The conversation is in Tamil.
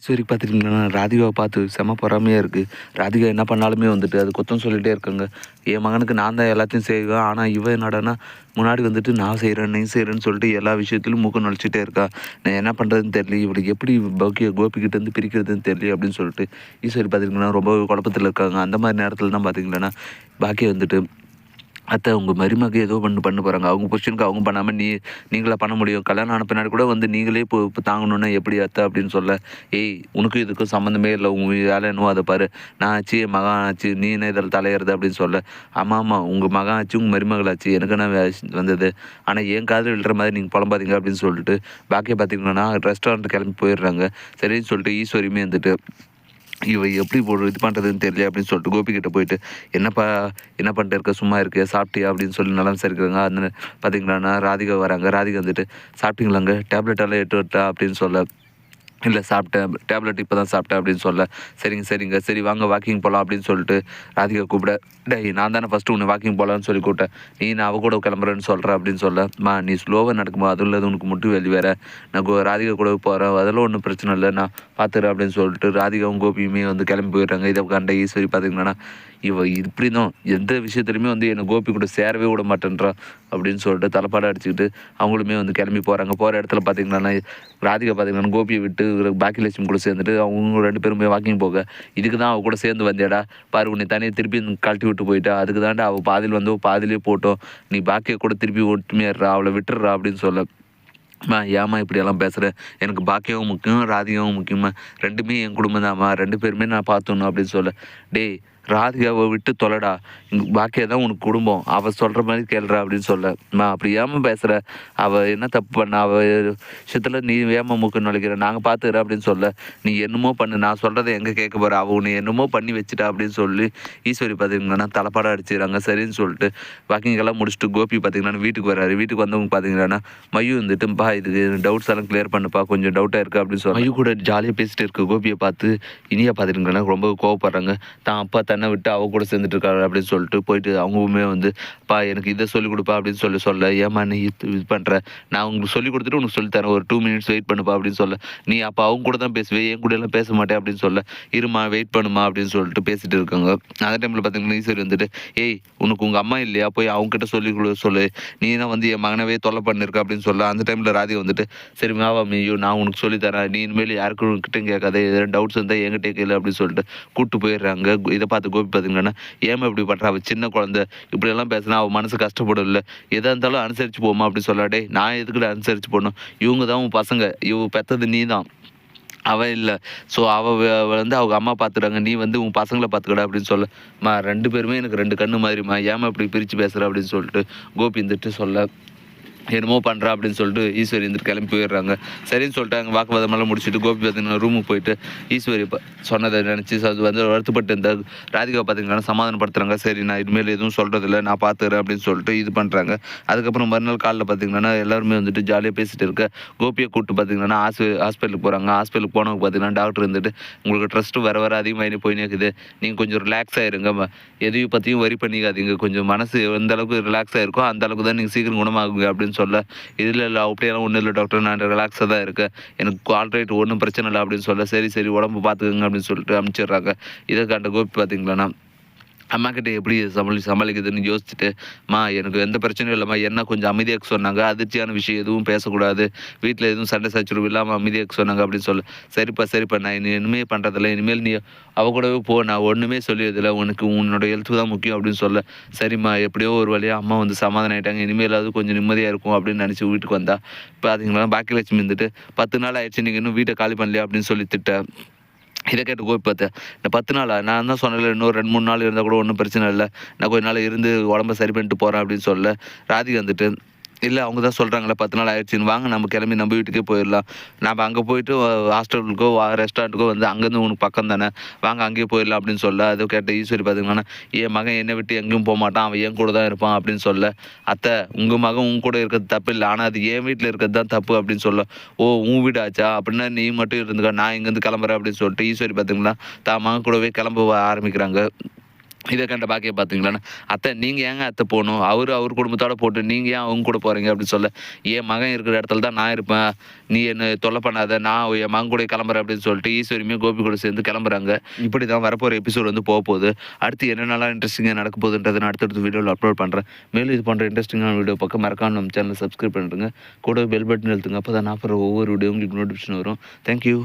ஈஸ்வரிக்கு பார்த்துருக்கீங்களா ராதிகாவை பார்த்து செம பொறாமையாக இருக்குது ராதிகா என்ன பண்ணாலுமே வந்துட்டு அது குத்தம் சொல்லிகிட்டே இருக்காங்க. என் மகனுக்கு நான் தான் எல்லாத்தையும் செய்வேன். ஆனால் இவன் என்னடான்னா முன்னாடி வந்துட்டு நான் செய்கிறேன் நீ செய்கிறேன்னு சொல்லிட்டு எல்லா விஷயத்திலும் மூக்கம் நுழைச்சிட்டே இருக்கா. நான் என்ன பண்ணுறதுன்னு தெரியல. இவளுக்கு எப்படி பௌக்கிய கோபிக்கிட்டேருந்து பிரிக்கிறதுன்னு தெரியல அப்படின்னு சொல்லிட்டு ஈஸ்வரி பார்த்திங்கன்னா ரொம்ப குழப்பத்தில் இருக்காங்க. அந்த மாதிரி நேரத்தில் தான் பார்த்திங்கன்னா பாக்கியை வந்துட்டு அத்தை உங்கள் மருமக ஏதோ பண்ணு பண்ண போகிறாங்க அவங்க பொசிஷனுக்கு அவங்க பண்ணாமல் நீ நீங்களாக பண்ண முடியும். கல்யாணம் ஆன பின்னாடி கூட வந்து நீங்களே இப்போ இப்போ தாங்கணுன்னா எப்படி அத்தை அப்படின்னு சொல்ல. ஏய் உனக்கும் இதுக்கும் சம்மந்தமே இல்லை. உங்கள் வேலை என்னவோ அதை பாரு. நான் ஆச்சு என் மகன் ஆச்சு. நீ என்ன இதில் தலையிறது அப்படின்னு சொல்ல. ஆமாம் ஆமாம் உங்கள் மகன் ஆச்சு உங்கள் மருமகள் ஆச்சு. எனக்கு என்ன வந்தது? ஆனால் என் காதில் விழுற மாதிரி நீங்கள் புலம்பாதீங்க அப்படின்னு சொல்லிட்டு பாக்கியை பார்த்தீங்கன்னா ரெஸ்டாரண்ட் கிளம்பி போயிடுறாங்க. சரின்னு சொல்லிட்டு ஈஸ்வரியுமே வந்துட்டு இவை எப்படி போடு இது பண்ணுறதுன்னு தெரியல அப்படின்னு சொல்லிட்டு கோபிக்கிட்ட போயிட்டு என்னப்பா என்ன பண்ணிட்டு இருக்க? சும்மா இருக்கு சாப்பிட்டியா? அப்படின்னு சொல்லி நல்லா விசாரிக்கிறாங்க அந்த பார்த்தீங்களாண்ணா ராதிகா வராங்க. ராதிகா வந்துட்டு சாப்பிட்டீங்களாங்க? டேப்லெட்டெல்லாம் எட்டு விட்டா அப்படின்னு சொல்ல இல்லை சாப்பிட்டேன் டேப்லெட் இப்போ தான் சாப்பிட்டேன் அப்படின்னு சொல்ல சரிங்க சரிங்க சரி வாங்க வாக்கிங் போகலாம் அப்படின்னு சொல்லிட்டு ராதிகா கூப்பிட டேய் நான் தானே ஃபஸ்ட்டு உன்னை வாக்கிங் போகலான்னு சொல்லி கூப்பிட்டேன். நீ நான் அவ கூட கிளம்புறேன்னு சொல்கிறேன் அப்படின்னு சொல்ல மா நீ ஸ்லோவாக நடக்குமா? அதுவும் இல்லாத உனக்கு முட்டு வெளி வேற. நான் கோ- ராதிகா கூட போகிறேன் அதெல்லாம் ஒன்றும் பிரச்சனை இல்லை. நான் பார்த்துறேன் அப்படின்னு சொல்லிட்டு ராதிகாவும் கோபியுமே வந்து கிளம்பி போயிடுறாங்க. இதை கண்ட ஈஸ்வரி பார்த்தீங்கன்னா இவ இப்படி தான். எந்த விஷயத்துலையுமே வந்து என்னை கோபி கூட சேரவே விட மாட்டேன்றா அப்படின்னு சொல்லிட்டு தலைப்பாடை அடிச்சுக்கிட்டு அவங்களுமே வந்து கிளம்பி போகிறாங்க போகிற இடத்துல பார்த்தீங்கன்னா ராதிகா பார்த்தீங்கன்னா கோபியை விட்டு பாக்கி லட்சுமி கூட சேர்ந்துட்டு அவங்க ரெண்டு பேருமே வாக்கிங் போக. இதுக்கு தான் அவ கூட சேர்ந்து வந்தேடா பாரு உன்னை தனியாக திருப்பி கழட்டி விட்டு போயிட்டா. அதுக்கு தாண்டா அவள் பாதியில் வந்து பாதியிலே போட்டோம். நீ பாக்கியை கூட திருப்பி ஒட்டுமையாடுறா அவளை விட்டுறா அப்படின்னு சொல்ல. அம்மா ஏமா இப்படியெல்லாம் பேசுகிற எனக்கு பாக்கியாவும் முக்கியம் ராதிகாவும் முக்கியமாக ரெண்டுமே என் குடும்பம் தான்மா ரெண்டு பேருமே நான் பார்த்துக்கணும் அப்படின்னு சொல்ல. டேய் ராதிகாவை விட்டு தொலைடா. பாக்கியா தான் உனக்கு குடும்பம். அவள் சொல்கிற மாதிரி கேள்றா அப்படின்னு சொல்ல. நான் அப்படி ஏமா பேசுகிற அவள் என்ன தப்பு பண்ண? அவள் விஷயத்தில் நீ ஏமா மூக்கு நுழைக்கிற? நாங்கள் பார்த்துக்கிறோம் அப்படின்னு சொல்ல. நீ என்னமோ பண்ணு. நான் சொல்கிறத எங்கே கேட்க போகிற அவள் உன்னை என்னமோ பண்ணி வச்சுட்டா அப்படின்னு சொல்லி ஈஸ்வரி பார்த்தீங்கன்னா தலைப்பாடம் அடிச்சுக்கிறாங்க. சரின்னு சொல்லிட்டு வாக்கிங்கெல்லாம் முடிச்சுட்டு கோபி பார்த்தீங்கன்னா வீட்டுக்கு வராரு வீட்டுக்கு வந்தவங்க பார்த்தீங்கன்னா மயு வந்துட்டு பா இதுக்கு டவுட்ஸ் எல்லாம் கிளியர் பண்ணுப்பா. கொஞ்சம் டவுட்டாக இருக்குது அப்படின்னு சொல்லி. மயு கூட ஜாலியாக பேசிட்டு இருக்கு. கோபியை பார்த்து இனியா பார்த்துருங்கன்னா ரொம்ப கோவப்படுறாங்க. தான் அப்பா தன்னை விட்டு அவ கூட சேர்ந்துட்டு இருக்காரு அப்படின்னு சொல்லிட்டு போயிட்டு அவங்களுமே வந்து பா எனக்கு இதை சொல்லிக் கொடுப்பா அப்படின்னு சொல்லி சொல்ல ஏமா நீ இது இது பண்ணுற நான் உங்களுக்கு சொல்லி கொடுத்துட்டு உனக்கு சொல்லித்தரேன் ஒரு டூ மினிட்ஸ் வெயிட் பண்ணுப்பா அப்படின்னு சொல்ல. நீ அப்போ அவங்க கூட தான் பேசுவேன் என் கூட எல்லாம் பேச மாட்டேன் அப்படின்னு சொல்ல. இருமா வெயிட் பண்ணுமா அப்படின்னு சொல்லிட்டு பேசிட்டு இருக்காங்க. அந்த டைமில் பார்த்தீங்கன்னா ஈஸ்வரி வந்துட்டு ஏய் உனக்கு உங்கள் அம்மா இல்லையா? போய் அவங்க கிட்ட சொல்லி கொடு சொல்லு. நீ தான் வந்து என் மகனவே தொல்லை பண்ணிருக்க அப்படின்னு சொல்ல. அந்த டைமில் ராதிகா வந்துட்டு சரி மாவா மீயோ நான் உனக்கு சொல்லித்தரேன் நீ இனிமேல் யாருக்கும் கிட்டும் கேட்காத. எதாவது டவுட்ஸ் இருந்தால் என்கிட்ட கேளு அப்படின்னு சொல்லிட்டு கூப்பிட்டு போயிடுறாங்க. இதை பார்த்து கோபி பார்த்தீங்கன்னா ஏமா இப்படி பண்ணுறா அவள் சின்ன குழந்தை. இப்படியெல்லாம் பேசினா அவள் மனசு கஷ்டப்படும் இல்லை எதாக இருந்தாலும் அனுசரித்து போமா அப்படின்னு சொல்லாடே நான் எதுக்குள்ள அனுசரித்து போடணும் இவங்க தான் உன் பசங்க. இவ பெத்தது நீ தான். அவள் இல்லை. ஸோ அவள் வந்து அவங்க அம்மா பார்த்துட்டாங்க நீ வந்து உன் பசங்களை பார்த்துக்கடா அப்படின்னு சொல்ல. மா ரெண்டு பேருமே எனக்கு ரெண்டு கண்ணு மாதிரிம்மா. ஏமா இப்படி பிரித்து பேசுகிற அப்படின்னு சொல்லிட்டு கோபி இருந்துட்டு சொல்ல. என்னமோ பண்ணுறா அப்படின்னு சொல்லிட்டு ஈஸ்வரி இருந்துட்டு கிளம்பி போயிடுறாங்க. சரின்னு சொல்லிட்டு அங்கே வாக்குவாதமெல்லாம் முடிச்சுட்டு கோபி பார்த்தீங்கன்னா ரூமுக்கு போயிட்டு ஈஸ்வரி சொன்னதை நினச்சி அது வந்து வருத்தப்பட்டு இந்த ராதிகா பார்த்தீங்கன்னா சமாதானப்படுத்துறாங்க. சரி நான் இனிமேல் எதுவும் சொல்கிறதில்ல நான் பார்த்துக்கிறேன் அப்படின்னு சொல்லிட்டு இது பண்ணுறாங்க அதுக்கப்புறம் மறுநாள் காலில் பார்த்தீங்கன்னா எல்லாருமே வந்துட்டு ஜாலியாக பேசிட்டு இருக்க கோபியை கூப்பிட்டு பார்த்தீங்கன்னா ஹாஸ்பி ஹாஸ்பிட்டலுக்கு போகிறாங்க ஹாஸ்பிட்டலுக்கு போனவங்க பார்த்தீங்கன்னா டாக்டர் இருந்துட்டு உங்களுக்கு ட்ரஸ்ட்டு வர வர அதிகமாக போயினே இருக்குது. நீங்கள் கொஞ்சம் ரிலாக்ஸ் ஆகிருங்க எதையும் பற்றியும் வரி பண்ணிக்காதீங்க. கொஞ்சம் மனசு எந்த அளவுக்கு ரிலாக்ஸ் ஆயிருக்கோ அந்த அளவுக்கு தான் நீங்கள் சீக்கிரம் குணமாகுங்க அப்படின்னு சொல்ல இதில் இல்லை அப்படியெல்லாம் ஒன்றும் இல்லை டாக்டர் நான் ரிலாக்ஸாக தான் இருக்கேன். எனக்கு ஆல்ரைட் ஒன்றும் பிரச்சனை இல்லை அப்படின்னு சொல்ல சரி சரி உடம்பு பார்த்துக்கோங்க அப்படின்னு சொல்லிட்டு அனுப்பிச்சிடுறாங்க. இதை கண்ட கோபி பார்த்தீங்களா அம்மாக்கிட்ட எப்படி சமாளி சமாளிக்குதுன்னு யோசிச்சுட்டு மா எனக்கு எந்த பிரச்சனையும் இல்லைம்மா. என்ன கொஞ்சம் அமைதியாக சொன்னாங்க. அதிர்ச்சியான விஷயம் எதுவும் பேசக்கூடாது. வீட்டில் எதுவும் சண்டை சச்சரவு இல்லாமல் அமைதியாக சொன்னாங்க. அப்படின்னு சொல்ல. சரிப்பா சரிப்பா. நான் இனி இனிமேல் பண்ணுறதில்ல இனிமேல் நீ அவ கூடவே போ. நான் ஒன்றுமே சொல்லியதில்லை. உனக்கு உன்னோட ஹெல்த்து தான் முக்கியம். அப்படின்னு சொல்ல. சரிம்மா. எப்படியோ ஒரு வழியாக அம்மா வந்து சமாதானம் ஆகிட்டாங்க இனிமேலாவது கொஞ்சம் நிம்மதியாக இருக்கும். அப்படின்னு நினச்சி வீட்டுக்கு வந்தா. பார்த்தீங்கன்னா பாக்கியலட்சுமி இருந்துட்டு பத்து நாள் ஆயிடுச்சு. நீங்கள் இன்னும் வீட்டை காலி பண்ணலையா? அப்படின்னு சொல்லி திட்டேன் இதை கேட்டு கோபி பார்த்தேன் இந்த பத்து நாளாக நான் தான் சொன்னல இன்னொரு ரெண்டு மூணு நாள் இருந்தால் கூட ஒன்றும் பிரச்சனை இல்லை. நான் கொஞ்ச நாள் இருந்து உடம்ப சரி பண்ணிட்டு போகிறேன் அப்படின்னு சொல்ல ராதிகா வந்துட்டு இல்லை அவங்க தான் சொல்கிறாங்களே பத்து நாள் ஆயிடுச்சுன்னு. வாங்க நம்ம கிளம்பி நம்ம வீட்டுக்கே போயிடலாம். நம்ம அங்கே போயிட்டு ஹாஸ்டலுக்கோ ரெஸ்டாரண்ட்டுக்கோ வந்து அங்கேருந்து உனக்கு பக்கம் தானே? வாங்க அங்கேயே போயிடலாம் அப்படின்னு சொல்ல அதை கேட்ட ஈஸ்வரி பார்த்தீங்கன்னா என் மகன் என்னை விட்டு எங்கேயும் போக மாட்டான். அவன் என் கூட தான் இருப்பான் அப்படின்னு சொல்ல. அத்தை உங்கள் மகன் உன் கூட இருக்கிறது தப்பு இல்லை. ஆனால் அது என் வீட்டில் இருக்கிறது தான் தப்பு அப்படின்னு சொல்ல. ஓ உன் வீடு ஆச்சா? அப்படின்னா நீ மட்டும் இருந்துக்க. நான் இங்கேருந்து கிளம்புறேன் அப்படின்னு சொல்லிட்டு ஈஸ்வரி பார்த்தீங்கன்னா தான் மகன் கூடவே கிளம்ப ஆரம்பிக்கிறாங்க. இதை கண்ட பாக்கிய பார்த்தீங்களான்னு அத்தை நீங்கள் ஏங்க அத்தை போகணும்? அவர் அவர் குடும்பத்தோட போட்டு நீங்கள் ஏன் அவங்க கூட போகிறீங்க அப்படின்னு சொல்ல என் மகன் இருக்கிற இடத்துல தான் நான் இருப்பேன். நீ என்ன தொல்லை பண்ணாத. நான் என் மகன் கூட கிளம்புறேன் அப்படின்னு சொல்லிட்டு ஈஸ்வரியுமே கோபி கூட சேர்ந்து கிளம்புறாங்க. இப்படி தான் வரப்போகிற எபிசோட் வந்து போக போகுது. அடுத்து என்னென்னலாம் இன்ட்ரெஸ்டிங்காக நடக்க போகுதுன்றதை நான் அடுத்தடுத்த வீடியோவில் அப்லோட் பண்ணுறேன் மேலும் இது போன்ற இன்ட்ரெஸ்டிங்கான வீடியோ பக்கம் மறக்காம நம்ம சேனல் சப்ஸ்கிரைப் பண்ணிடுங்க. கூட பெல் பட்டன் எழுத்துங்க அப்போ தான் நான் ஒவ்வொரு வீடியோ உங்களுக்கு நோட்டிஃபிகேஷன் வரும். தேங்க்யூ